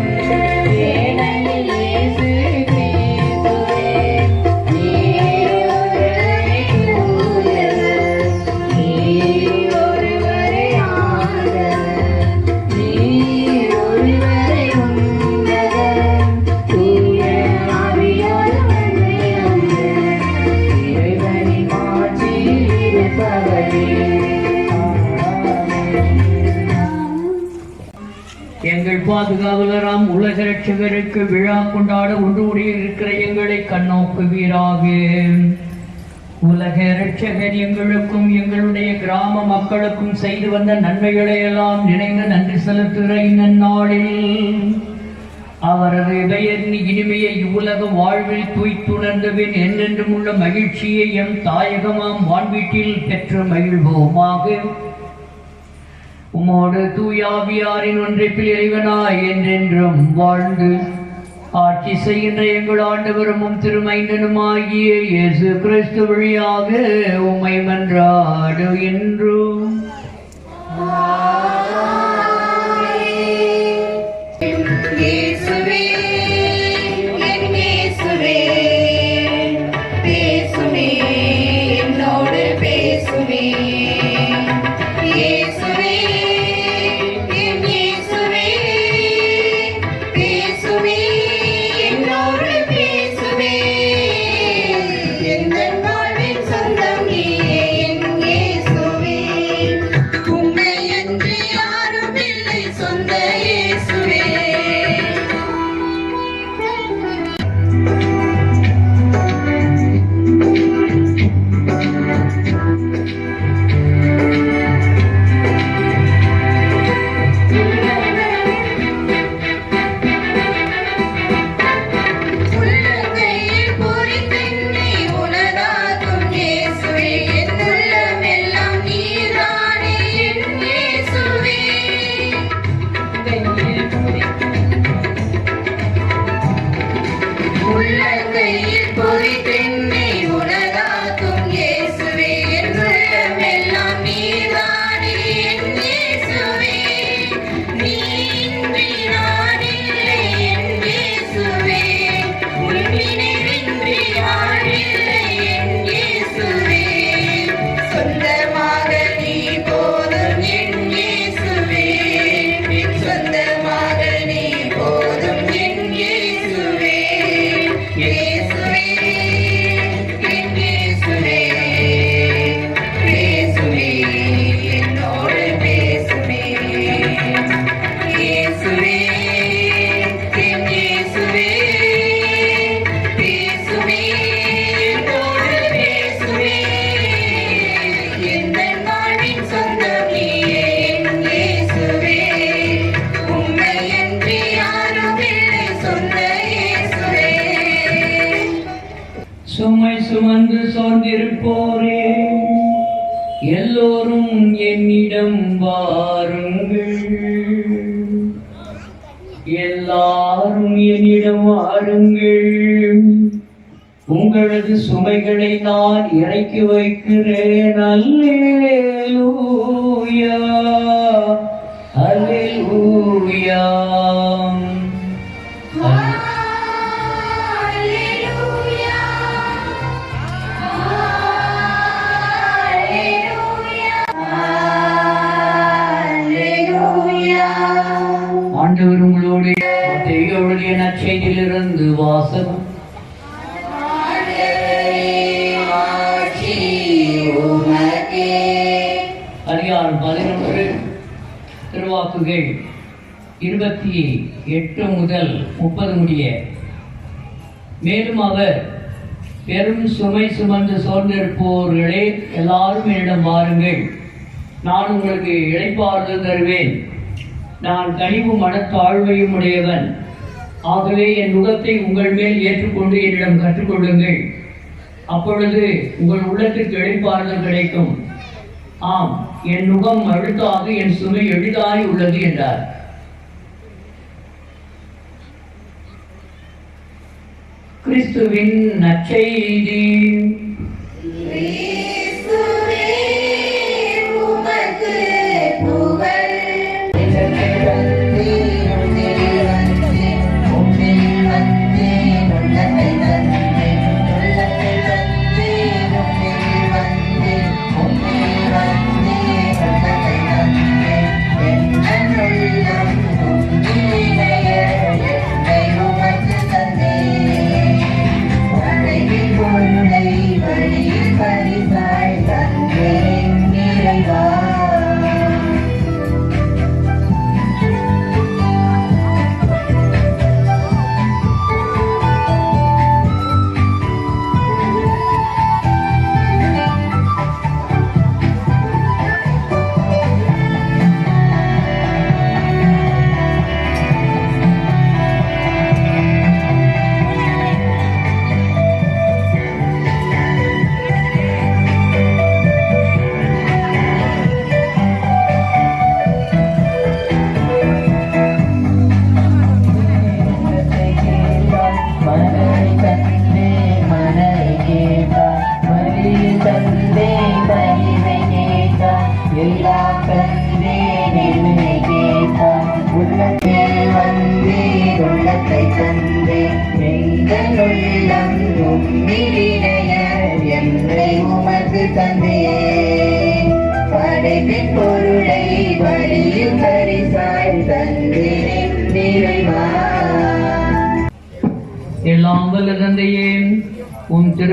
ஏனெனில் எங்கள் பாதுகாவலராம் உலக ரட்சகருக்கு விழா கொண்டாட ஒன்று இருக்கிற எங்களை கண்ணோக்குவீராக உலக ரட்சகர் எங்களுக்கும் எங்களுடைய கிராம மக்களுக்கும் செய்து வந்த நன்மைகளை எல்லாம் நினைந்து நன்றி செலுத்துகிற இந்நாளில் அவரது பெயர் இனிமையை இவ்வுலக வாழ்வில் தூய்த்துணர்ந்தபின் என்றென்றும் உள்ள மகிழ்ச்சியை எம் தாயகமாம் வான்வீட்டில் பெற்று மகிழ்வோமாக. உமோடு தூயாவியாரின் ஒன்றைப்பில் இறைவனாய் என்றென்றும் வாழ்ந்து ஆட்சி செய்கின்ற எங்கள் ஆண்டவரும் திருமைந்தனுமாகிய இயேசு கிறிஸ்து வழியாக உமை மன்றாடு என்றும். சொந்த இயேசுவே. உங்களது சுமைகளை நான் இறக்கி வைக்கிறேன். அல்லேலூயா. அல்லேலூயா. திருவாக்குகள் இருபத்தி எட்டு முதல் முப்பது முடிய. மேலும் அவர் பெரும் சுமை சுமந்து சோர்ந்திருப்பவர்களே எல்லாரும் என்னிடம் வாருங்கள். நான் உங்களுக்கு இழைப்பாறுதல் தருவேன். நான் கனிவு மனத்தாழ்வையும் உடையவன். ஆகவே என் முகத்தை உங்கள் மேல் ஏற்றுக்கொண்டு என்னிடம் கற்றுக்கொள்ளுங்கள். அப்பொழுது உங்கள் உள்ளத்திற்கு இழைப்பாறுதல் கிடைக்கும். ஆம். என் முகம் அழுத்தாக என் சுமை எளிதாய் உள்ளது என்றார். கிறிஸ்துவின் நற்செய்தி.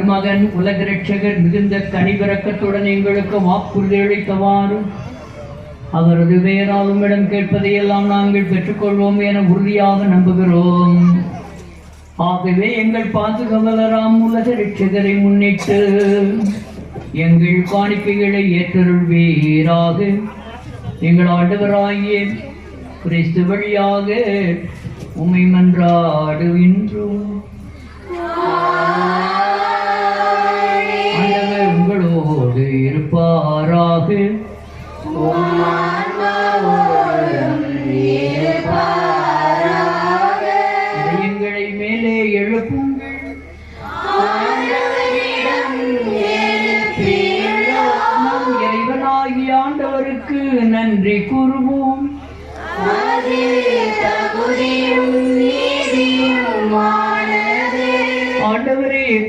உம் உலக ரட்சகர் மிகுந்த கனிபிறக்கத்துடன் எங்களுக்கு வாக்குறுதி அளித்தவாறு அவரது பெயரால் உம்மிடம் கேட்பதையெல்லாம் நாங்கள் பெற்றுக்கொள்வோம் என உறுதியாக நம்புகிறோம். ஆகவே எங்கள் பாதுகாவலராம் உலக ரட்சகரை முன்னிட்டு எங்கள் காணிக்கைகளை ஏற்றருள்வீராக. எங்கள் ஆண்டவராகிய கிறிஸ்து வழியாக உம்மை மன்றாடுகின்றோம். இருப்பாராக எங்களை மேலே எழுப்புங்கள். நம் இறைவனாகிய ஆண்டவருக்கு நன்றி கூறுவோம்.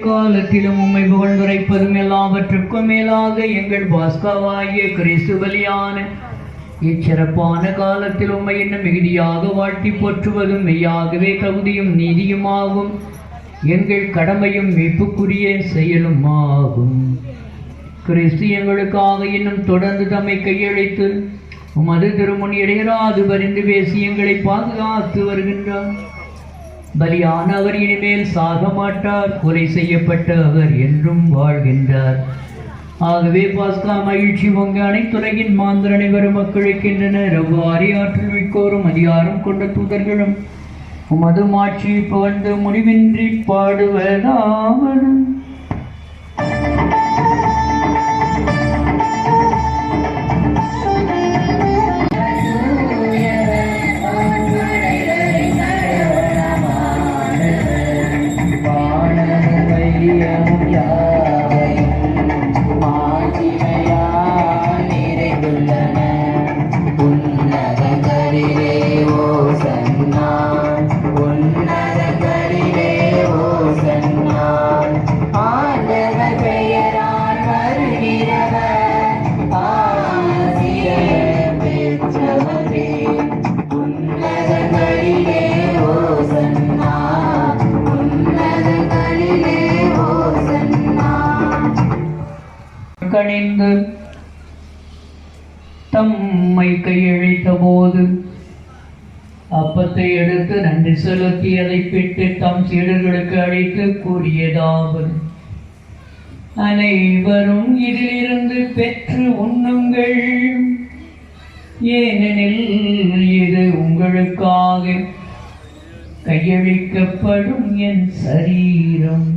காலத்திலும் உம்மை புகழ்ந்துரைப்பதும் எல்லாவற்றுக்கும் மேலாக எங்கள் பாஸ்காவாகிய கிறிஸ்து பலியான இச்சிறப்பான காலத்தில் உம்மை இன்னும் மிகுதியாக வாழ்த்தி போற்றுவதும் மெய்யாகவே தகுதியும் நீதியுமாகும். எங்கள் கடமையும் மீட்புக்குரிய செயலும் ஆகும் கிறிஸ்து எங்களுக்காக இன்னும் தொடர்ந்து தம்மை கையளித்து உமது திருமுன் இடையராது பரிந்து பேசி எங்களை பாதுகாத்து வருகின்றார். பலியான அவர் இனிமேல் சாக மாட்டார் கொலை செய்யப்பட்ட அவர் என்றும் வாழ்கின்றார். ஆகவே பாஸ்கா மகிழ்ச்சி பொங்க அனைத்துலகின் மாந்தர் அனைவரும் மக்களுக்கின்றனர் அவ்வாறு ஆற்றல் மிக்கோரும் அதிகாரம் கொண்ட தூதர்களும் உமது மாட்சி புகழ்ந்து முடிவின்றி பாடுவதாவது தம்மை கையழித்த போது அப்பத்தை எடுத்து நன்றி செலுத்தி அதை பிட்டு தம் சீடர்களுக்கு அழைத்து கூறியதாவது அனைவரும் இதிலிருந்து பெற்று உண்ணுங்கள். ஏனெனில் இது உங்களுக்காக கையளிக்கப்படும் என் சரீரம்.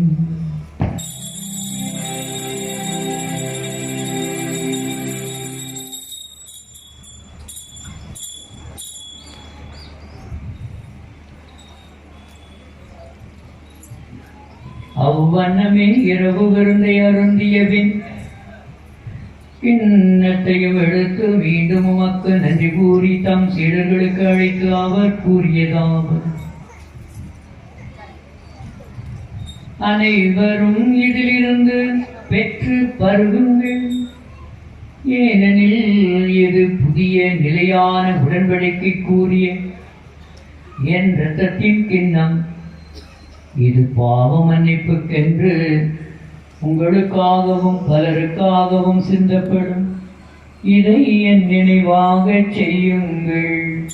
அவ்வண்ணமே இரவு விருந்தை அருந்திய பின் எடுத்து மீண்டும் உமக்கு நன்றி கூறி தம் சீடர்களுக்கு அழைத்து அவர் கூறியதாவது. அனைவரும் இதிலிருந்து பெற்று பருகுங்கள். ஏனெனில் இது புதிய நிலையான உடன்படிக்கை கூறிய என் ரத்தத்தின் கிண்ணம் இது பாவ மன்னிப்புக்கென்று உங்களுக்காகவும் பலருக்காகவும் சிந்தப்படும். இதை என் நினைவாக செய்யுங்கள்.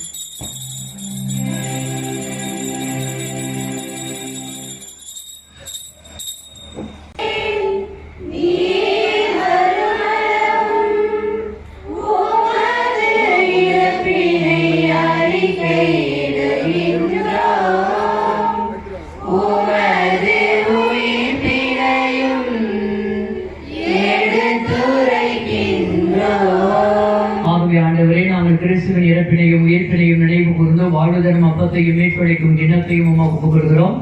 அப்பத்தையும் மீட்பளிக்கும் தினத்தையும் உமக்கு புகழ்கிறோம்.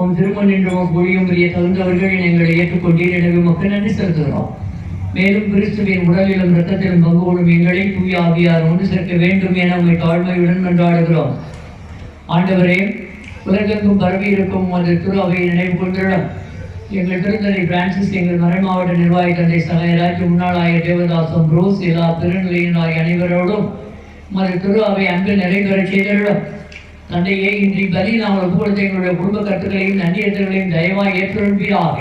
உன் திருமண் என்று உமக்கு ஒழியும் பெரிய தகுந்தவர்கள் எங்களை ஏற்றுக்கொண்டீர். எனவே உமக்கு நன்றி செலுத்துகிறோம். மேலும் கிறிஸ்துவின் உடலிலும் இரத்தத்திலும் பங்கு கொள்ளும் எங்களை தூய ஆவியார் ஒன்று சேர்க்க வேண்டும் என உங்கள் தாழ்மையுடன் கொண்டாடுகிறோம் ஆண்டவரே உலகெங்கும் பரவி இருக்கும் உமது திரு அவையை நினைவு கொண்டிடம் எங்கள் திருத்தந்தை பிரான்சிஸ் எங்கள் மறை மாவட்ட நிர்வாகி தந்தை சகராஜ் முன்னாள் ஆயர் தேவதாசம் ரோஸ் எல்லா திருநிலையின் ஆகிய அனைவரோடும் மது திரு அவை அங்கு நிறைவேறச் செய்தருளும். தந்தையே இன்றி பலி நாம் ஒப்புக்கொடுத்த எங்களுடைய குடும்ப கருத்துக்களையும் நன்றியர்களையும் தயவாக ஏற்றுவீராக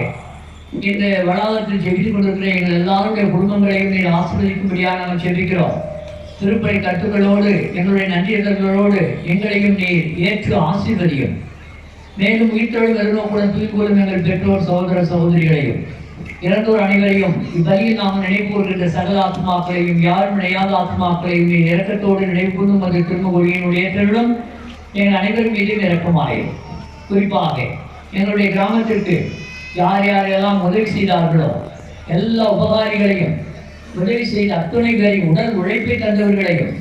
இந்த வளாகத்தில் செபித்துக் கொண்டிருக்கிற எங்கள் எல்லாருடைய குடும்பங்களையும் நீர் ஆசீர்வதிக்கும்படியாக நாங்கள் செபிக்கிறோம். திருப்பணி கருத்துக்களோடு எங்களுடைய நன்றியர்களோடு எங்களையும் நீர் ஏற்று ஆசீர்வதியும். மேலும் உயிர்த்தொழில் கூட தூய்கொள்ளும் எங்கள் பெற்றோர் சகோதர சகோதரிகளையும். இறந்தோர் அனைவரையும் இப்பலியில் நாம் நினைவு கூறுகின்ற சகல ஆத்மாக்களையும் யாரும் நினையாத ஆத்மாக்களையும் நீ இறக்கத்தோடு நினைவு கூறும் அது திருமொழியின் ஏற்றலும் எங்கள் அனைவரும் மீதும் இறக்கமாயிரும் குறிப்பாக எங்களுடைய கிராமத்திற்கு யார் யாரெல்லாம் உதவி செய்தார்களோ எல்லா உபகாரிகளையும் உதவி செய்த அத்துணை பேரையும் உடல் உழைப்பை தந்தவர்களையும்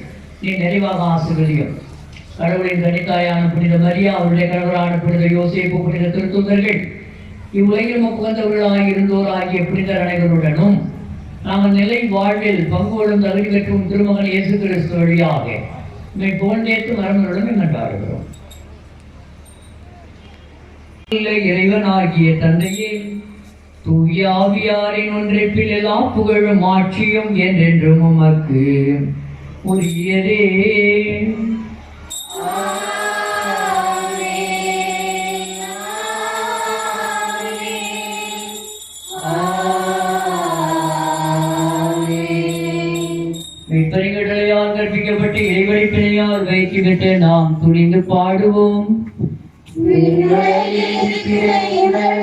நீ நிறைவாக ஆசீர்வதியும். கடவுளின் கணித்தாயான புனித மரியா அவருடைய கணவரான புனித யோசிப்பு புனித திருத்துதர்கள் இவ்வுலகில் புகழ்ந்தவர்களாக இருந்தோர் ஆகிய புனிதர் அனைவருடனும் நாங்கள் நிலை வாழ்வில் பங்கோடும் தகுதி பெற்றும் திருமகன் இயேசு கிறிஸ்து வழியாக உண்மை புகழ்ந்தேற்று மரங்களுடன் கண்டாடுகிறோம் இறைவனாகிய தந்தையே தூயாவியாரின் ஒன்றிப்பில் எல்லா புகழும் ஆட்சியும் என்றென்றும் உமக்கு உரியதே. விற்பனைகளையால் கற்பிக்கப்பட்டு இறைவழிப்பினையால் வைத்துவிட்டு நாம் துணிந்து பாடுவோம்.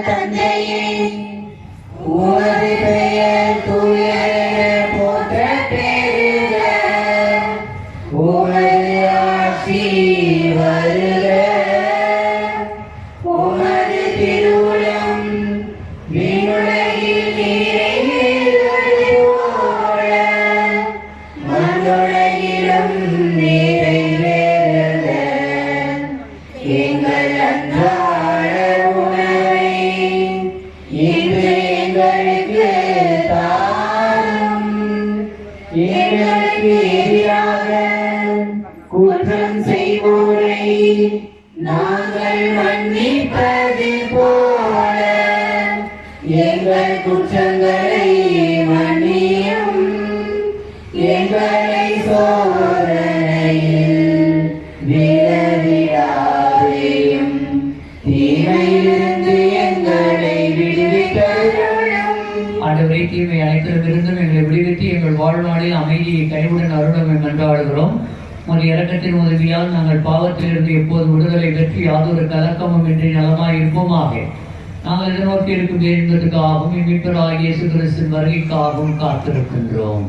தந்தையே. எங்கள் அன்றாட தீமை எங்களை விடுவித்து எங்கள் வாழ்நாளில் அமைதியை கைவுடன் அருணமை கண்டாடுகிறோம் உமது இறக்கத்தின் உதவியால் நாங்கள் பாவத்திலிருந்து எப்போது விடுதலை பெற்று யாதொரு கலக்கமும் இன்றி நலமாய் இருப்போமாக நாங்கள் எதிர்நோக்கி இருக்கும் தேர்ந்ததுக்காகவும் மீட்பராகிய இயேசு கிறிஸ்தின் வருகைக்காகவும் காத்திருக்கின்றோம்.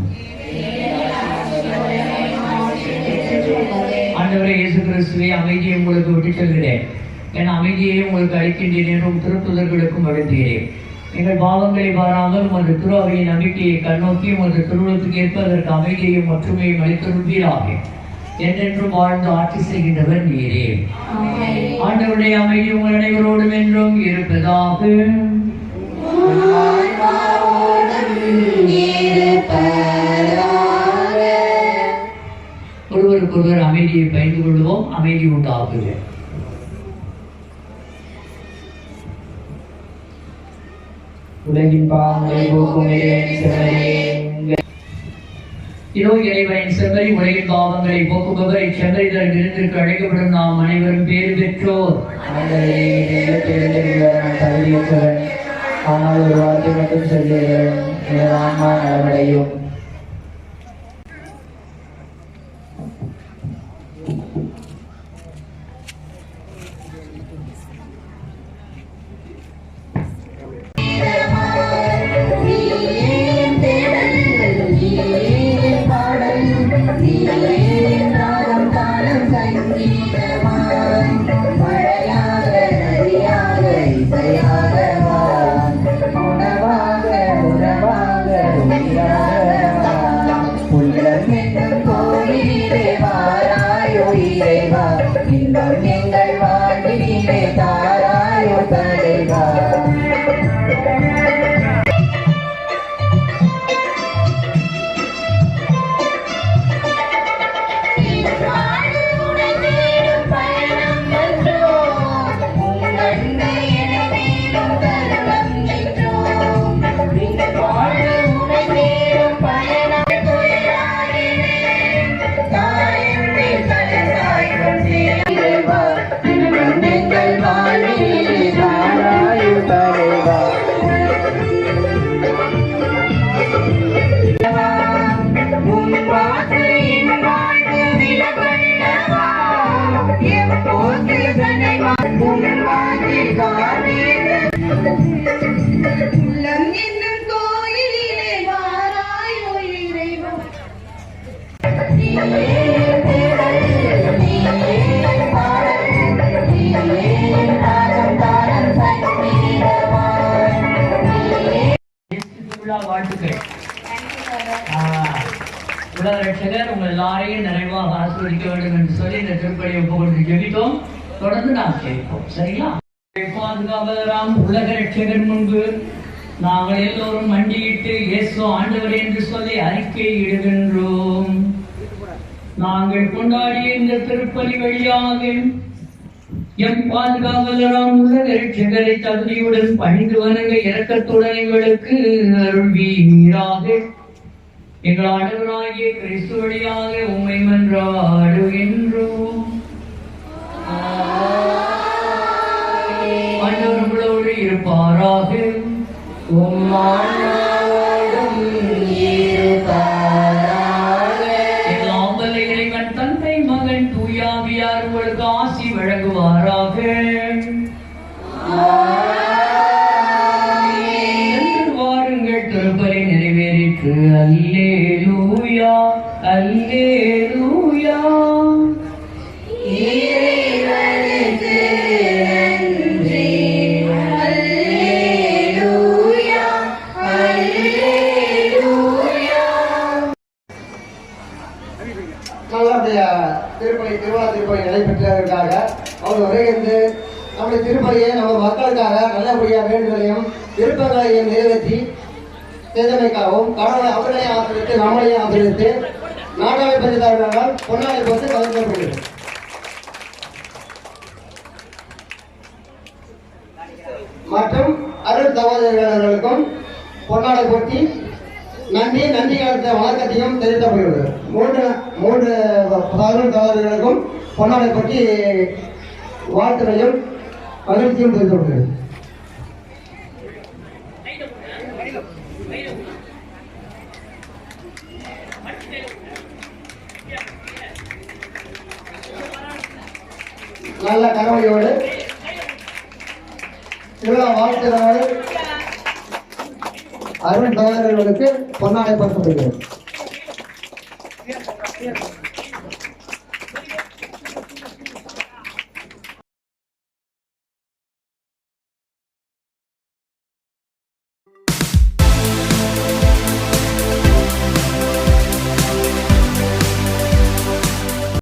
ஆண்டவரே இயேசு கிறிஸ்துவை அமைதியை உங்களுக்கு விட்டுச் செல்கிறேன். என் அமைதியை உங்களுக்கு அளிக்கின்றேன் என்றும் திருப்புதர்களுக்கும் அழுந்தீரேன் எங்கள் பாவங்களை பாராமல் உமது துறாவியின் நம்பிக்கையை கண்ணோக்கி உமது திருவுளத்துக்கு ஏற்ப அதற்கு அமைதியையும் ஒற்றுமையும் அளித்திருப்பீராக என்றென்றும் வாழ்ந்து ஆட்சி செய்கின்றவர் நீரே. ஆண்டவருடைய அமைதி உங்கள் அனைவரோடும் என்றும் இருப்பதாக. ஒருவருக்கொருவர் அமைதியை பயந்து கொள்வோம் அமைதி உண்டாகுக உலகின் பாவங்களை போக்கும் செம்மறியே, இதோ இறைவனின் செம்மறி உலகின் பாவங்களை போக்குபவர் இச்செம்மறிதல் விருந்திற்கு அழைக்கப்படும் நாம் அனைவரும் பேறு பெற்றோர். ஆனால் ஒரு வார்த்தை மட்டும் சொல்லுகிறேன் ஆன்மா நலமடையும். பின்னர் நீங்கள் வாழ்விலே தாய் நிறைவாக ஆசீர்வதிக்க வேண்டும் என்று சொல்லி இந்த திருப்பதியை ஒப்பு ஜெபித்தோம். தொடர்ந்து நாம் கேட்போம். சரிங்களா? பாதுகாவலராம் உலக ரட்சகர் முன்பு நாங்கள் எல்லோரும் மண்டியிட்டு இயேசு ஆண்டவர் என்று சொல்லி அறிக்கை இடுகின்றோம். நாங்கள் கொண்டாடிய இந்த திருப்பலி வழியாக எம் பாதுகாவலராம் உலக ரட்சகரை தகுதியுடன் பணிந்து வணங்க இரக்கத்துடன் எங்களுக்கு அருள்வீராக. எங்கள் ஆண்டவராகிய கிறிஸ்து வழியாக உம்மை மன்றாடுகின்றோம் ஆண்டவர் உங்களோடு இருப்பாராக. உம்மானோடும் நம்முடைய திருமண திருப்பணி நடைபெற்றதற்காக அவர் வருகின்ற நம்முடைய திருப்பணியை நம்ம மக்களுக்காக நல்லபடியாக வேண்டுதலையும் விருப்பங்களையும் நிறைவேற்றி செய்தமைக்காகவும் கடவுளை அவர்களையும் ஆதரித்து நம்மளையும் ஆதரித்து நாடாவை பதிதாளர்கள் பொன்னாளை போட்டு கலந்துள்ளது மற்றும் அருள் சகோதரர்களுக்கும் பொன்னாடை போட்டி நன்றி நன்றி. கலந்த வணக்கத்தையும் தெரிவிக்கப்படுகிறது மூன்று மூன்று அருள் தவறுகளுக்கும் பொன்னாடை பற்றி வாழ்த்துறையும் மகிழ்ச்சியும் தெரிவிக்கப்படுகிறது நல்ல கனவையோடு திருவிழா வாழ்த்துறவோடு அருண் சகோதரர்களுக்கு பொன்னாடை படுத்தப்படுகிறது